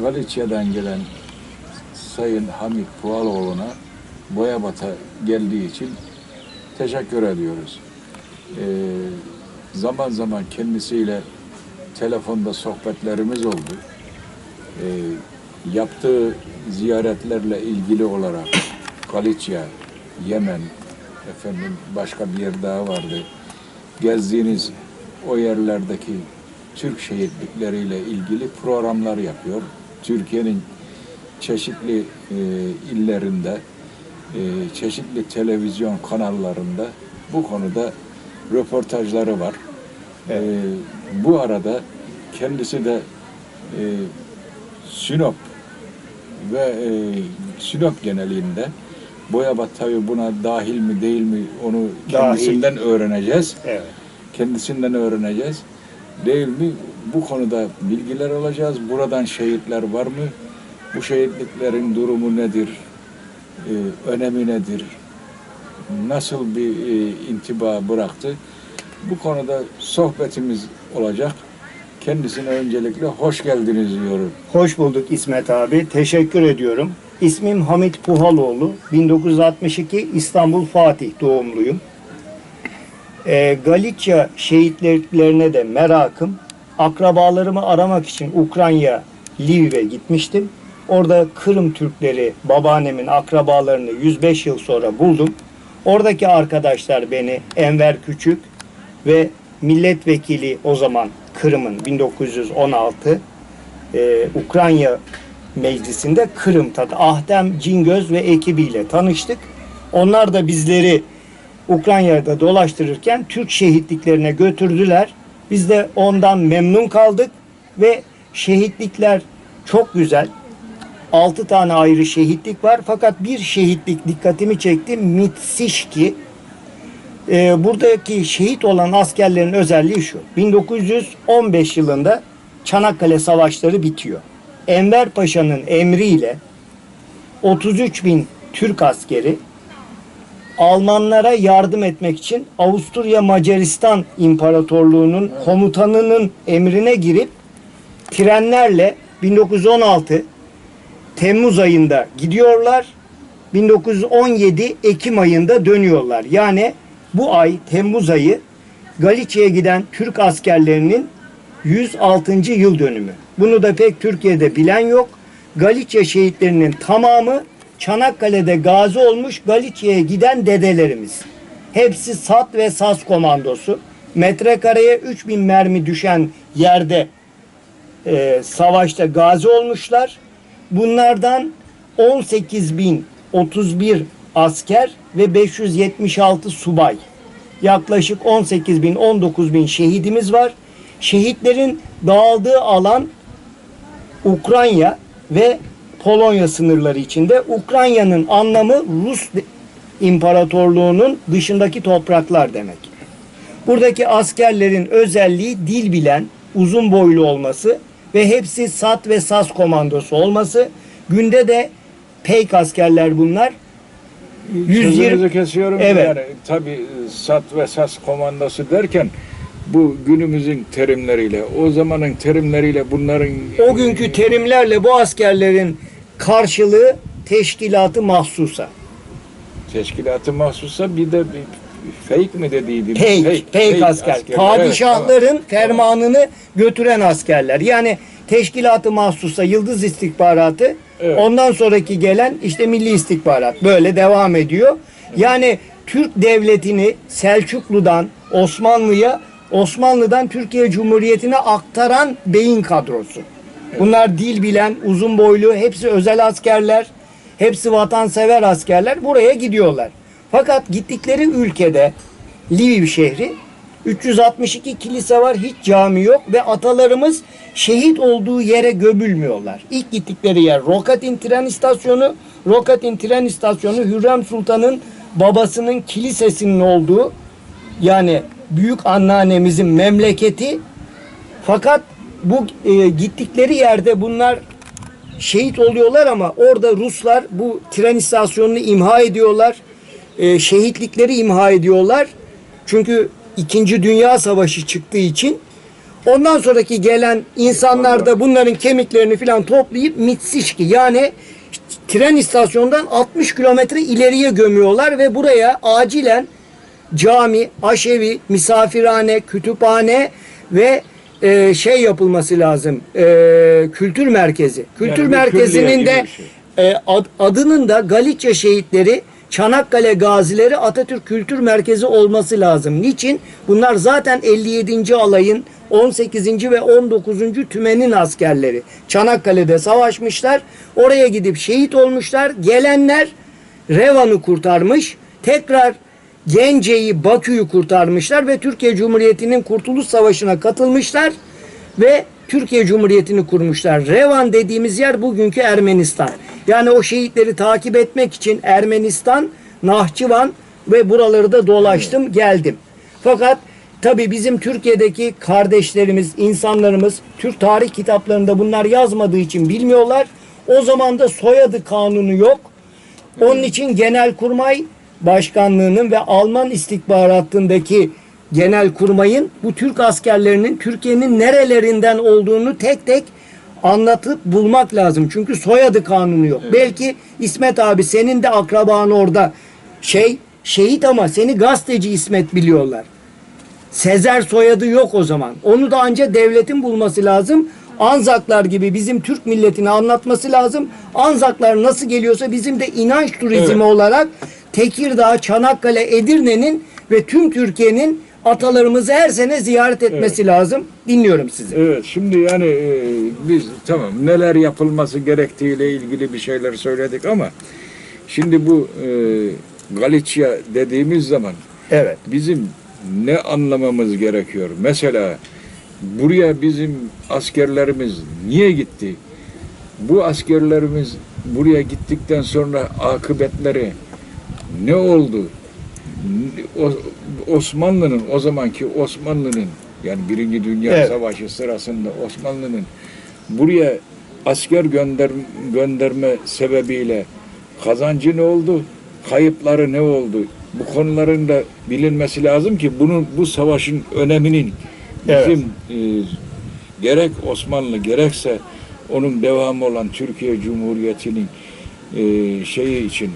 Galicia'dan gelen Sayın Hamit Pualoğlu'na Boyabat'a geldiği için teşekkür ediyoruz. Ee, zaman zaman kendisiyle telefonda sohbetlerimiz oldu. Ee, yaptığı ziyaretlerle ilgili olarak Galicia, Yemen, efendim başka bir yer daha vardı. Gezdiğiniz o yerlerdeki Türk şehitlikleriyle ilgili programlar yapıyor. Türkiye'nin çeşitli e, illerinde, e, çeşitli televizyon kanallarında bu konuda röportajları var. E, bu arada kendisi de e, Sinop ve e, Sinop genelinde Boyabat tabii buna dahil mi değil mi onu kendisinden öğreneceğiz. Evet. Kendisinden öğreneceğiz. Değil mi? Bu konuda bilgiler alacağız. Buradan şehitler var mı? Bu şehitliklerin durumu nedir? Ee, önemi nedir? Nasıl bir e, intiba bıraktı? Bu konuda sohbetimiz olacak. Kendisine öncelikle hoş geldiniz diyorum. Hoş bulduk İsmet abi. Teşekkür ediyorum. İsmim Hamit Puhaloğlu. 1962 İstanbul Fatih doğumluyum. Ee, Galicia şehitliklerine de merakım. Akrabalarımı aramak için Ukrayna, Lviv'e gitmiştim. Orada Kırım Türkleri, babaannemin akrabalarını 105 yıl sonra buldum. Oradaki arkadaşlar beni Enver Küçük ve milletvekili o zaman Kırım'ın 1916 e, Ukrayna meclisinde Kırım tadı Ahdem Cingöz ve ekibiyle tanıştık. Onlar da bizleri Ukrayna'da dolaştırırken Türk şehitliklerine götürdüler. Biz de ondan memnun kaldık ve şehitlikler çok güzel. 6 tane ayrı şehitlik var fakat bir şehitlik dikkatimi çekti. Mitsişki. Ee, buradaki şehit olan askerlerin özelliği şu. 1915 yılında Çanakkale Savaşları bitiyor. Enver Paşa'nın emriyle 33 bin Türk askeri Almanlara yardım etmek için Avusturya Macaristan İmparatorluğu'nun komutanının emrine girip trenlerle 1916 Temmuz ayında gidiyorlar. 1917 Ekim ayında dönüyorlar. Yani bu ay Temmuz ayı Galicia'ya giden Türk askerlerinin 106. yıl dönümü. Bunu da pek Türkiye'de bilen yok. Galicia şehitlerinin tamamı Çanakkale'de gazi olmuş Galicia'ya giden dedelerimiz. Hepsi SAT ve SAS komandosu. Metrekareye 3000 mermi düşen yerde e, savaşta gazi olmuşlar. Bunlardan 18.031 asker ve 576 subay. Yaklaşık 18 bin 19 bin şehidimiz var. Şehitlerin dağıldığı alan Ukrayna ve Polonya sınırları içinde. Ukrayna'nın anlamı Rus İmparatorluğu'nun dışındaki topraklar demek. Buradaki askerlerin özelliği dil bilen, uzun boylu olması ve hepsi SAT ve SAS komandosu olması. Günde de peyk askerler bunlar. 120 Sözünüzü kesiyorum. Evet. Yani tabii SAT ve SAS komandosu derken bu günümüzün terimleriyle, o zamanın terimleriyle bunların O günkü terimlerle bu askerlerin karşılığı teşkilatı mahsusa. teşkilatı mahsusa bir de bir fake mi dediydi? Peyk, peyk, asker. Evet, Padişahların fermanını götüren askerler. Yani teşkilatı mahsusa yıldız istihbaratı Evet. ondan sonraki gelen işte milli istihbarat böyle devam ediyor. Yani Türk devletini Selçuklu'dan Osmanlı'ya Osmanlı'dan Türkiye Cumhuriyeti'ne aktaran beyin kadrosu. Bunlar dil bilen, uzun boylu, hepsi özel askerler, hepsi vatansever askerler buraya gidiyorlar. Fakat gittikleri ülkede Lviv şehri 362 kilise var, hiç cami yok ve atalarımız şehit olduğu yere gömülmüyorlar. İlk gittikleri yer Rokatin tren istasyonu. Rokatin tren istasyonu Hürrem Sultan'ın babasının kilisesinin olduğu yani büyük anneannemizin memleketi fakat bu e, gittikleri yerde bunlar şehit oluyorlar ama orada Ruslar bu tren istasyonunu imha ediyorlar. E, şehitlikleri imha ediyorlar. Çünkü 2. Dünya Savaşı çıktığı için Ondan sonraki gelen insanlar da bunların kemiklerini falan toplayıp Mitsişki yani tren istasyonundan 60 kilometre ileriye gömüyorlar ve buraya acilen cami, aşevi, misafirhane, kütüphane ve e, şey yapılması lazım. e, kültür merkezi. Kültür Yani merkezinin de şey. e, ad- adının da Galicia şehitleri Çanakkale Gazileri Atatürk Kültür Merkezi olması lazım. Niçin? Bunlar zaten 57. alayın 18. ve 19. tümenin askerleri. Çanakkale'de savaşmışlar. Oraya gidip şehit olmuşlar. Gelenler Revan'ı kurtarmış. Tekrar Gence'yi, Bakü'yü kurtarmışlar ve Türkiye Cumhuriyeti'nin Kurtuluş Savaşı'na katılmışlar ve Türkiye Cumhuriyeti'ni kurmuşlar. Revan dediğimiz yer bugünkü Ermenistan. Yani o şehitleri takip etmek için Ermenistan, Nahçıvan ve buraları da dolaştım, geldim. Fakat tabii bizim Türkiye'deki kardeşlerimiz, insanlarımız Türk tarih kitaplarında bunlar yazmadığı için bilmiyorlar. O zaman da soyadı kanunu yok. Onun için Genelkurmay Başkanlığı'nın ve Alman istihbaratındaki Genelkurmay'ın bu Türk askerlerinin Türkiye'nin nerelerinden olduğunu tek tek anlatıp bulmak lazım. Çünkü soyadı kanunu yok. Belki İsmet abi senin de akraban orada şey şehit ama seni gazeteci İsmet biliyorlar. Sezer soyadı yok o zaman. Onu da ancak devletin bulması lazım. Anzaklar gibi bizim Türk milletine anlatması lazım. Anzaklar nasıl geliyorsa bizim de inanç turizmi Evet. olarak Tekirdağ, Çanakkale, Edirne'nin ve tüm Türkiye'nin atalarımızı her sene ziyaret etmesi lazım. Dinliyorum sizi. Evet şimdi yani e, biz tamam neler yapılması gerektiğiyle ilgili bir şeyler söyledik ama şimdi bu e, Galicia dediğimiz zaman Evet. bizim ne anlamamız gerekiyor? Mesela buraya bizim askerlerimiz niye gitti? Bu askerlerimiz buraya gittikten sonra akıbetleri ne oldu? Osmanlı'nın o zamanki Osmanlı'nın yani Birinci Dünya Evet. Savaşı sırasında Osmanlı'nın buraya asker gönder, gönderme sebebiyle kazancı ne oldu? Kayıpları ne oldu? Bu konuların da bilinmesi lazım ki bunun bu savaşın öneminin Evet. bizim e, gerek Osmanlı gerekse onun devamı olan Türkiye Cumhuriyeti'nin e, şeyi için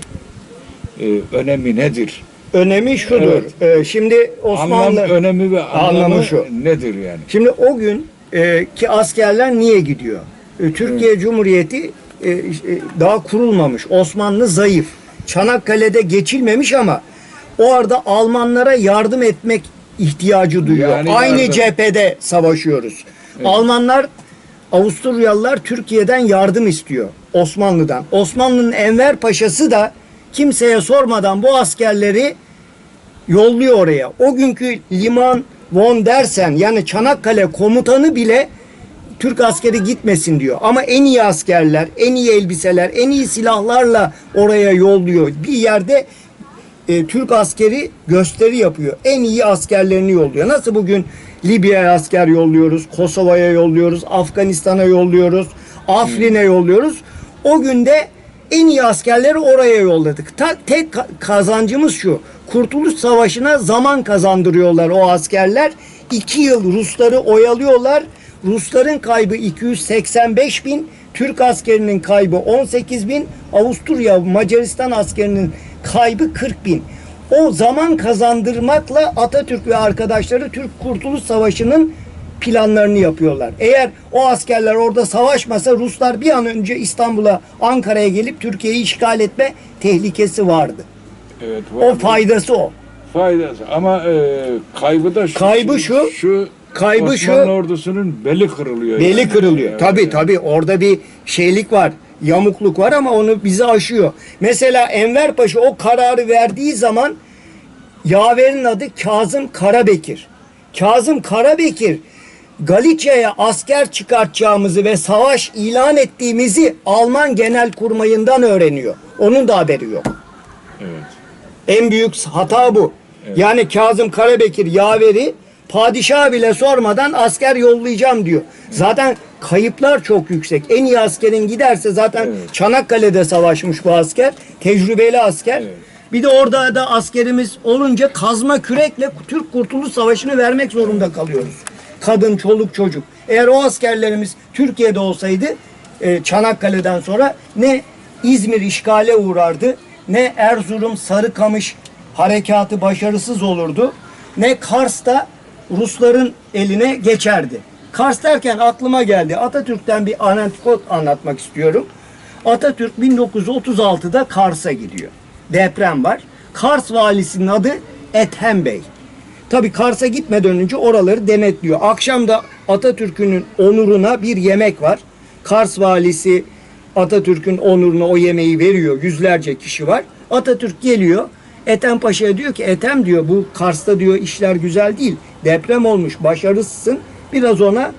e, önemi nedir? Önemi şudur. Evet. Ee, şimdi Osmanlı Anlam, önemi ve anlamı, Anlamı şu. nedir yani? Şimdi o gün e, ki askerler niye gidiyor? E, Türkiye Cumhuriyeti e, işte, daha kurulmamış. Osmanlı zayıf. Çanakkale'de geçilmemiş ama o arada Almanlara yardım etmek ihtiyacı duyuyor. Yani Aynı yardım. cephede savaşıyoruz. Almanlar Avusturyalılar Türkiye'den yardım istiyor Osmanlı'dan. Osmanlı'nın Enver Paşa'sı da kimseye sormadan bu askerleri yolluyor oraya. O günkü liman von dersen yani Çanakkale komutanı bile Türk askeri gitmesin diyor. Ama en iyi askerler, en iyi elbiseler, en iyi silahlarla oraya yolluyor. Bir yerde e, Türk askeri gösteri yapıyor. En iyi askerlerini yolluyor. Nasıl bugün Libya'ya asker yolluyoruz, Kosova'ya yolluyoruz, Afganistan'a yolluyoruz, Afrin'e yolluyoruz. O günde en iyi askerleri oraya yolladık. Ta, tek ka- kazancımız şu. Kurtuluş Savaşı'na zaman kazandırıyorlar o askerler. İki yıl Rusları oyalıyorlar. Rusların kaybı 285 bin, Türk askerinin kaybı 18 bin, Avusturya, Macaristan askerinin kaybı 40 bin. O zaman kazandırmakla Atatürk ve arkadaşları Türk Kurtuluş Savaşı'nın planlarını yapıyorlar. Eğer o askerler orada savaşmasa Ruslar bir an önce İstanbul'a, Ankara'ya gelip Türkiye'yi işgal etme tehlikesi vardı. Evet, O var. faydası o. faydası ama e, kaybı da şu. Kaybı şu, Şu kaybı şu. Osmanlı ordusunun beli kırılıyor. Beli yani. kırılıyor. Evet, Tabii tabii orada bir şeylik var. Yamukluk var ama onu bizi aşıyor. Mesela Enver Paşa o kararı verdiği zaman yaverin adı Kazım Karabekir. Kazım Karabekir Galicia'ya asker çıkartacağımızı ve savaş ilan ettiğimizi Alman Genelkurmay'ından öğreniyor. Onun da haberi yok. Evet. En büyük hata bu. Yani Kazım Karabekir yaveri padişah bile sormadan asker yollayacağım diyor. Zaten kayıplar çok yüksek. En iyi askerin giderse zaten Evet. Çanakkale'de savaşmış bu asker. Tecrübeli asker. Evet. Bir de orada da askerimiz olunca kazma kürekle Türk Kurtuluş Savaşı'nı vermek zorunda kalıyoruz. Kadın, çoluk, çocuk. Eğer o askerlerimiz Türkiye'de olsaydı e, Çanakkale'den sonra ne İzmir işgale uğrardı, ne Erzurum, Sarıkamış harekatı başarısız olurdu, ne Kars'ta Rusların eline geçerdi. Kars derken aklıma geldi. Atatürk'ten bir anekdot anlatmak istiyorum. Atatürk 1936'da Kars'a gidiyor. Deprem var. Kars valisinin adı Ethem Bey. Tabii Kars'a gitmeden önce oraları denetliyor. Akşam da Atatürk'ün onuruna bir yemek var. Kars valisi Atatürk'ün onuruna o yemeği veriyor. Yüzlerce kişi var. Atatürk geliyor. Ethem Paşa'ya diyor ki Ethem diyor bu Kars'ta diyor işler güzel değil. Deprem olmuş başarısızsın. Biraz ona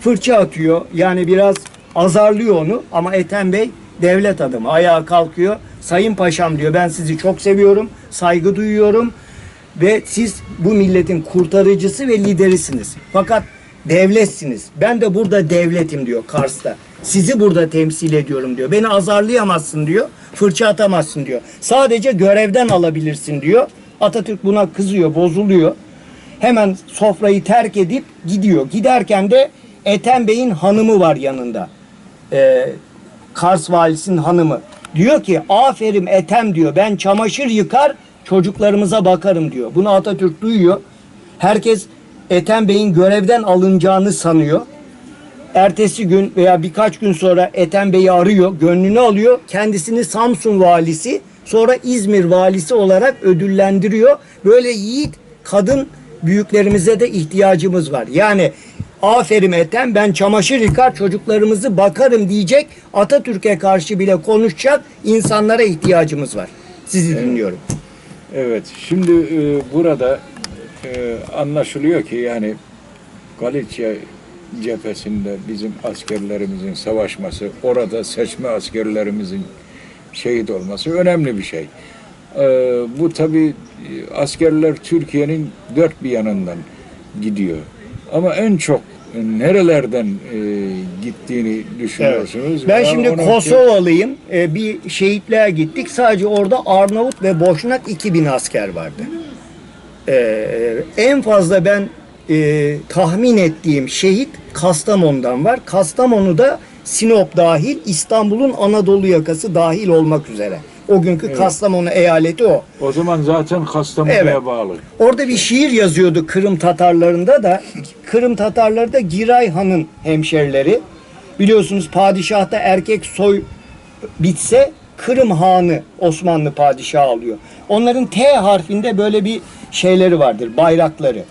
fırça atıyor. Yani biraz azarlıyor onu. Ama Ethem Bey devlet adamı. Ayağa kalkıyor. Sayın Paşam diyor ben sizi çok seviyorum. Saygı duyuyorum. Ve siz bu milletin kurtarıcısı ve liderisiniz. Fakat devletsiniz. Ben de burada devletim diyor Kars'ta. Sizi burada temsil ediyorum diyor. Beni azarlayamazsın diyor. Fırça atamazsın diyor. Sadece görevden alabilirsin diyor. Atatürk buna kızıyor, bozuluyor. Hemen sofrayı terk edip gidiyor. Giderken de Ethem Bey'in hanımı var yanında. Ee, Kars valisinin hanımı. Diyor ki aferin Ethem diyor ben çamaşır yıkar çocuklarımıza bakarım diyor. Bunu Atatürk duyuyor. Herkes Ethem Bey'in görevden alınacağını sanıyor. Ertesi gün veya birkaç gün sonra Ethem Bey'i arıyor, gönlünü alıyor. Kendisini Samsun valisi, sonra İzmir valisi olarak ödüllendiriyor. Böyle yiğit kadın büyüklerimize de ihtiyacımız var. Yani aferin Ethem ben çamaşır yıkar çocuklarımızı bakarım diyecek Atatürk'e karşı bile konuşacak insanlara ihtiyacımız var. Sizi dinliyorum. Evet, şimdi e, burada e, anlaşılıyor ki yani Galicia cephesinde bizim askerlerimizin savaşması, orada seçme askerlerimizin şehit olması önemli bir şey. E, bu tabi askerler Türkiye'nin dört bir yanından gidiyor. Ama en çok nerelerden e, gittiğini düşünüyorsunuz? Ben Ya şimdi Kosovalıyım. Ee, bir şehitliğe gittik. Sadece orada Arnavut ve Boşnak 2000 asker vardı. Ee, en fazla ben e, tahmin ettiğim şehit Kastamonu'dan var. Kastamonu'da Sinop dahil, İstanbul'un Anadolu yakası dahil olmak üzere. O günkü Kastamonu eyaleti o. O zaman zaten Kastamonu'ya Evet. bağlı. Orada bir şiir yazıyordu Kırım Tatarlarında da. Kırım Tatarları da Giray Han'ın hemşerileri. Biliyorsunuz padişahta erkek soy bitse Kırım Hanı Osmanlı padişahı alıyor. Onların T harfinde böyle bir şeyleri vardır, bayrakları.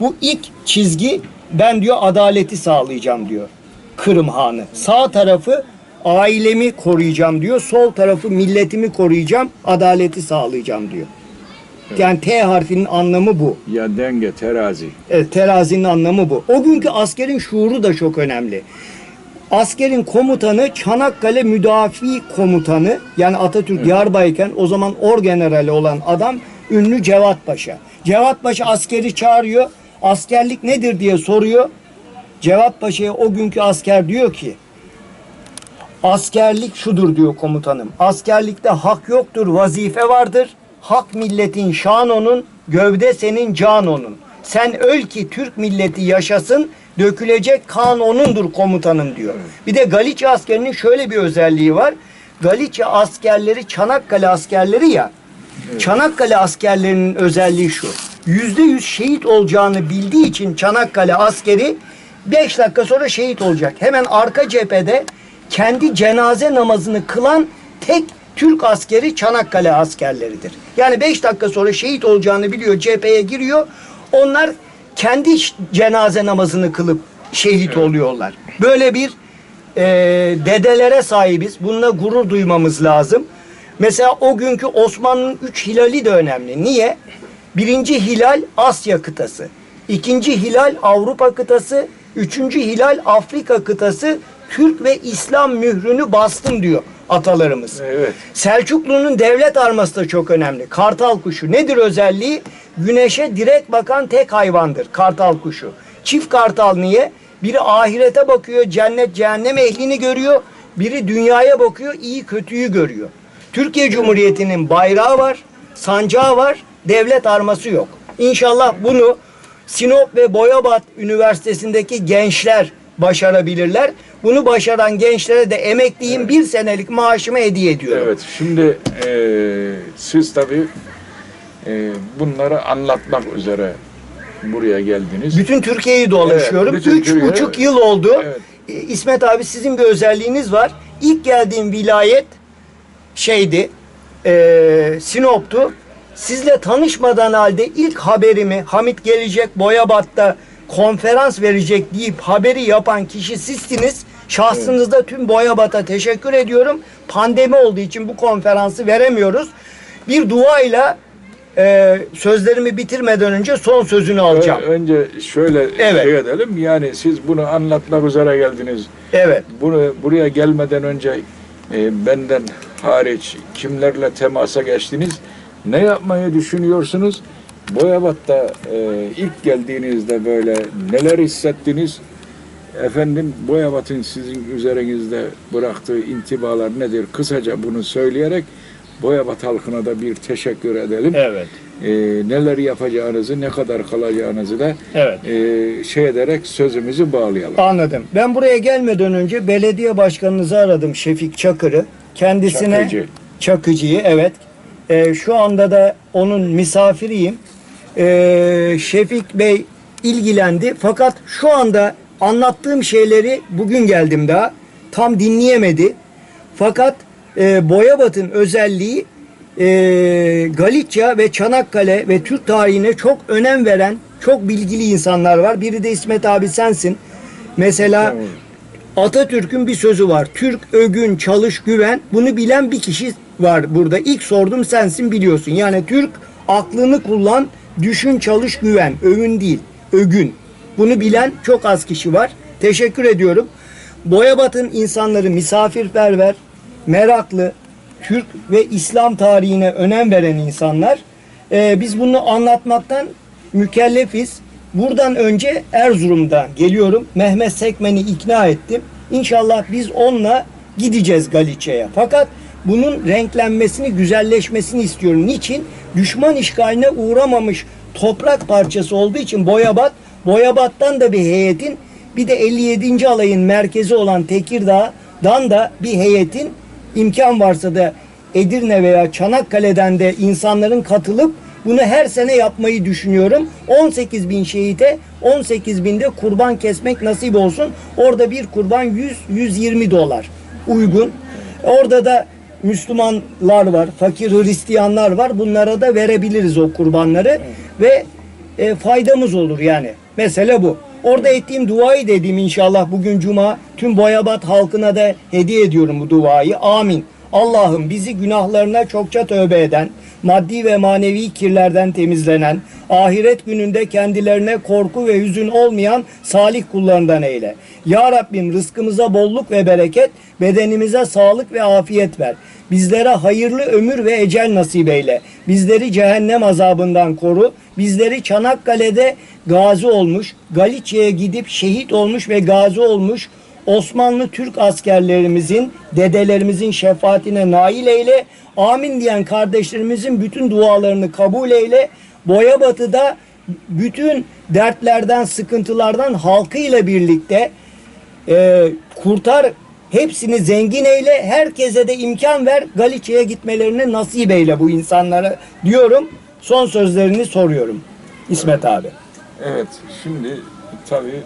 Bu ilk çizgi ben diyor adaleti sağlayacağım diyor. Kırım Hanı. Sağ tarafı ailemi koruyacağım diyor. Sol tarafı milletimi koruyacağım, adaleti sağlayacağım diyor. Yani T harfinin anlamı bu. Ya denge, terazi. Evet, terazinin anlamı bu. O günkü askerin şuuru da çok önemli. Askerin komutanı Çanakkale Müdafi Komutanı yani Atatürk Yarbayken o zaman orgenerali olan adam ünlü Cevat Paşa. Cevat Paşa askeri çağırıyor. Askerlik nedir diye soruyor. Cevat Paşa'ya o günkü asker diyor ki Askerlik şudur diyor komutanım. Askerlikte hak yoktur, vazife vardır. Hak milletin şan onun, gövde senin can onun. Sen öl ki Türk milleti yaşasın, dökülecek kan onundur komutanım diyor. Bir de Galicia askerinin şöyle bir özelliği var. Galicia askerleri Çanakkale askerleri ya. Çanakkale askerlerinin özelliği şu. Yüzde yüz şehit olacağını bildiği için Çanakkale askeri 5 dakika sonra şehit olacak. Hemen arka cephede kendi cenaze namazını kılan tek Türk askeri Çanakkale askerleridir. Yani 5 dakika sonra şehit olacağını biliyor, cepheye giriyor. Onlar kendi cenaze namazını kılıp şehit oluyorlar. Böyle bir e, dedelere sahibiz. Bununla gurur duymamız lazım. Mesela o günkü Osmanlı'nın üç hilali de önemli. Niye? Birinci hilal Asya kıtası. ikinci hilal Avrupa kıtası. Üçüncü hilal Afrika kıtası. Türk ve İslam mührünü bastım diyor atalarımız. Evet. Selçuklu'nun devlet arması da çok önemli. Kartal kuşu. Nedir özelliği? Güneşe direkt bakan tek hayvandır kartal kuşu. Çift kartal niye? Biri ahirete bakıyor, cennet cehennem ehlini görüyor. Biri dünyaya bakıyor, iyi kötüyü görüyor. Türkiye Cumhuriyeti'nin bayrağı var, sancağı var, devlet arması yok. İnşallah bunu Sinop ve Boyabat Üniversitesi'ndeki gençler başarabilirler. Bunu başaran gençlere de emekliyim bir senelik maaşımı hediye ediyorum. Evet, şimdi eee, siz tabii eee, bunları anlatmak üzere buraya geldiniz. Bütün Türkiye'yi dolaşıyorum. Evet, bütün Üç Türkiye- buçuk yıl oldu. Evet. E, İsmet abi sizin bir özelliğiniz var. İlk geldiğim vilayet şeydi, e, Sinop'tu. Sizle tanışmadan halde ilk haberimi Hamit gelecek Boyabat'ta konferans verecek deyip haberi yapan kişi sizsiniz. Şahsınızda tüm Boyabat'a teşekkür ediyorum. Pandemi olduğu için bu konferansı veremiyoruz. Bir duayla e, sözlerimi bitirmeden önce son sözünü alacağım. Ö- Önce şöyle Evet. şey edelim. Yani siz bunu anlatmak üzere geldiniz. Evet. Bunu buraya gelmeden önce e, benden hariç kimlerle temasa geçtiniz? Ne yapmayı düşünüyorsunuz? Boyabat'ta e, ilk geldiğinizde böyle neler hissettiniz? Efendim Boyabat'ın sizin üzerinizde bıraktığı intibalar nedir? Kısaca bunu söyleyerek Boyabat halkına da bir teşekkür edelim. Evet. E, neler yapacağınızı, ne kadar kalacağınızı da Evet. e, şey ederek sözümüzü bağlayalım. Anladım. Ben buraya gelmeden önce belediye başkanınızı aradım Şefik Çakır'ı. Kendisine Çakıcı. Çakıcı'yı evet. Ee, şu anda da onun misafiriyim. Ee, Şefik Bey ilgilendi. Fakat şu anda anlattığım şeyleri bugün geldim daha. Tam dinleyemedi. Fakat e, Boyabat'ın özelliği e, Galicia ve Çanakkale ve Türk tarihine çok önem veren çok bilgili insanlar var. Biri de İsmet abi sensin. Mesela. Atatürk'ün bir sözü var. Türk ögün, çalış, güven. Bunu bilen bir kişi var burada. İlk sordum sensin biliyorsun. Yani Türk aklını kullan, düşün, çalış, güven. Övün değil, ögün. Bunu bilen çok az kişi var. Teşekkür ediyorum. Boyabat'ın insanları misafirperver, meraklı, Türk ve İslam tarihine önem veren insanlar. Ee, biz bunu anlatmaktan mükellefiz. Buradan önce Erzurum'dan geliyorum. Mehmet Sekmen'i ikna ettim. İnşallah biz onunla gideceğiz Galicia'ya. Fakat bunun renklenmesini, güzelleşmesini istiyorum. Niçin? Düşman işgaline uğramamış toprak parçası olduğu için Boyabat, Boyabat'tan da bir heyetin bir de 57. alayın merkezi olan Tekirdağ'dan da bir heyetin imkan varsa da Edirne veya Çanakkale'den de insanların katılıp bunu her sene yapmayı düşünüyorum. 18 bin şehite 18 binde kurban kesmek nasip olsun. Orada bir kurban 100-120 dolar uygun. Orada da Müslümanlar var, fakir Hristiyanlar var. Bunlara da verebiliriz o kurbanları ve e, faydamız olur yani. Mesele bu. Orada ettiğim duayı dedim inşallah bugün cuma tüm Boyabat halkına da hediye ediyorum bu duayı. Amin. Allah'ım bizi günahlarına çokça tövbe eden, maddi ve manevi kirlerden temizlenen, ahiret gününde kendilerine korku ve hüzün olmayan salih kullarından eyle. Ya Rabbim rızkımıza bolluk ve bereket, bedenimize sağlık ve afiyet ver. Bizlere hayırlı ömür ve ecel nasip eyle. Bizleri cehennem azabından koru. Bizleri Çanakkale'de gazi olmuş, Galicia'ya gidip şehit olmuş ve gazi olmuş Osmanlı Türk askerlerimizin, dedelerimizin şefaatine nail eyle. Amin diyen kardeşlerimizin bütün dualarını kabul eyle. Boyabatı'da bütün dertlerden, sıkıntılardan halkıyla birlikte e, kurtar hepsini zengin eyle. Herkese de imkan ver. Galicia'ya gitmelerini nasip eyle bu insanlara diyorum. Son sözlerini soruyorum. İsmet abi. Evet, şimdi tabii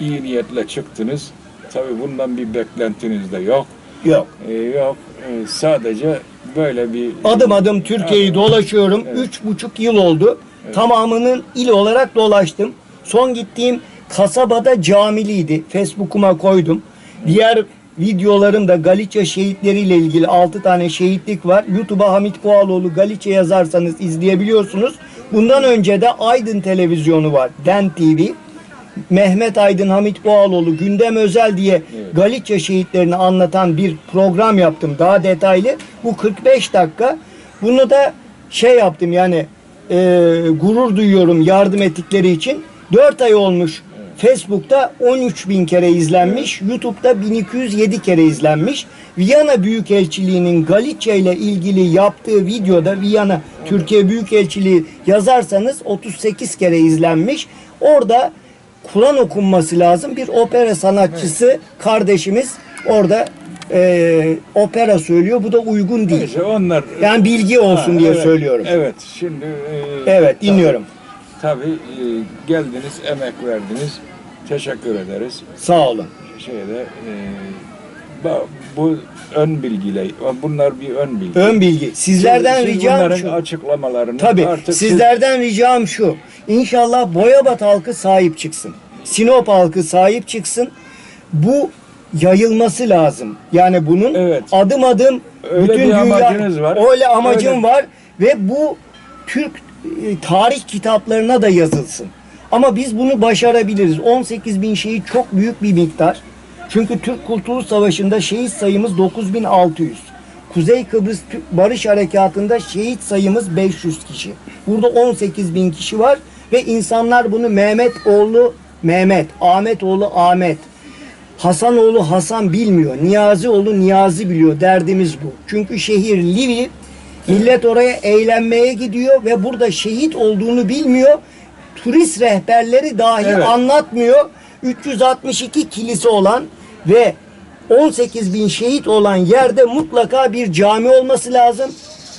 iyi niyetle çıktınız. Tabii bundan bir beklentiniz de yok. Yok. Ee, yok, Ee, sadece böyle bir... Adım adım Türkiye'yi Evet. dolaşıyorum. Evet. Üç buçuk yıl oldu. Tamamının il olarak dolaştım. Son gittiğim kasabada camiliydi. Facebook'uma koydum. Diğer videolarım da Galicia şehitleriyle ilgili 6 tane şehitlik var. YouTube'a Hamit Koaloğlu Galicia yazarsanız izleyebiliyorsunuz. Bundan önce de Aydın televizyonu var. Den TV. Mehmet Aydın, Hamit Boğaloğlu gündem özel diye Galicia şehitlerini anlatan bir program yaptım daha detaylı. Bu 45 dakika. Bunu da şey yaptım yani e, gurur duyuyorum yardım ettikleri için. 4 ay olmuş. Facebook'ta 13 bin kere izlenmiş. YouTube'da 1207 kere izlenmiş. Viyana Büyükelçiliği'nin Galicia ile ilgili yaptığı videoda Viyana Türkiye Büyükelçiliği yazarsanız 38 kere izlenmiş. Orada Kur'an okunması lazım. Bir opera sanatçısı kardeşimiz orada e, opera söylüyor. Bu da uygun değil. Neyse onlar Yani bilgi olsun Ha, diye evet, söylüyorum. Evet. Şimdi e, Evet, dinliyorum. Tabii, tabii, e, geldiniz, emek verdiniz. Teşekkür ederiz. Sağ olun. Şeyde e, bu ön bilgiyle bunlar bir ön bilgi. Ön bilgi. Sizlerden Siz ricam bunların şu. açıklamalarını Tabii artık siz- sizlerden ricam şu. İnşallah Boyabat halkı sahip çıksın. Sinop halkı sahip çıksın. Bu yayılması lazım. Yani bunun Evet. adım adım Öyle bütün bir dünya amacınız var. öyle amacım Öyle. var ve bu Türk e, tarih kitaplarına da yazılsın. Ama biz bunu başarabiliriz. 18 bin şehit çok büyük bir miktar. Çünkü Türk Kurtuluş Savaşı'nda şehit sayımız 9600. Kuzey Kıbrıs Barış Harekatı'nda şehit sayımız 500 kişi. Burada 18 bin kişi var ve insanlar bunu Mehmet oğlu Mehmet, Ahmet oğlu Ahmet, Hasanoğlu Hasan bilmiyor. Niyazioğlu Niyazi biliyor. Derdimiz bu. Çünkü şehir Livi. Millet oraya eğlenmeye gidiyor ve burada şehit olduğunu bilmiyor. Turist rehberleri dahi Evet. anlatmıyor. 362 kilise olan ve 18 bin şehit olan yerde mutlaka bir cami olması lazım.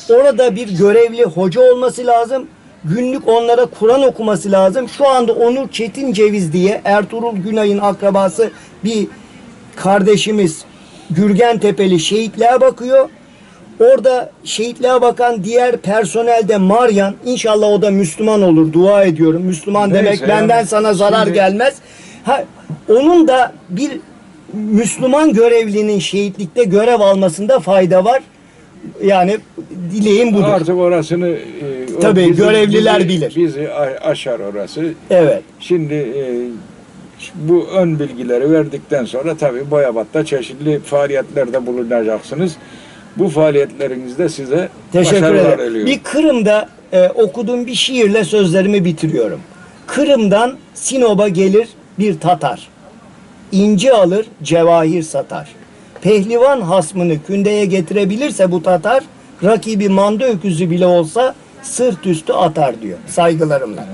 Orada bir görevli hoca olması lazım. Günlük onlara Kur'an okuması lazım. Şu anda Onur Çetin Ceviz diye Ertuğrul Günay'ın akrabası bir kardeşimiz Gürgen Tepeli şehitliğe bakıyor. Orada şehitliğe bakan diğer personel de Maryan. İnşallah o da Müslüman olur. Dua ediyorum. Müslüman Neyse demek yani benden sana zarar şimdi- gelmez. Ha, onun da bir Müslüman görevlinin şehitlikte görev almasında fayda var. Yani dileğim budur. Artık orasını e, o Tabii, görevliler bilir. Bizi aşar orası. Evet. Şimdi e, bu ön bilgileri verdikten sonra tabii Boyabat'ta çeşitli faaliyetlerde bulunacaksınız. Bu faaliyetlerinizde size Teşekkür başarılar ederim. diliyorum. Bir Kırım'da e, okuduğum bir şiirle sözlerimi bitiriyorum. Kırım'dan Sinop'a gelir bir Tatar. İnci alır, cevahir satar. Pehlivan hasmını kündeye getirebilirse bu Tatar, rakibi manda öküzü bile olsa sırt üstü atar diyor. Saygılarımla.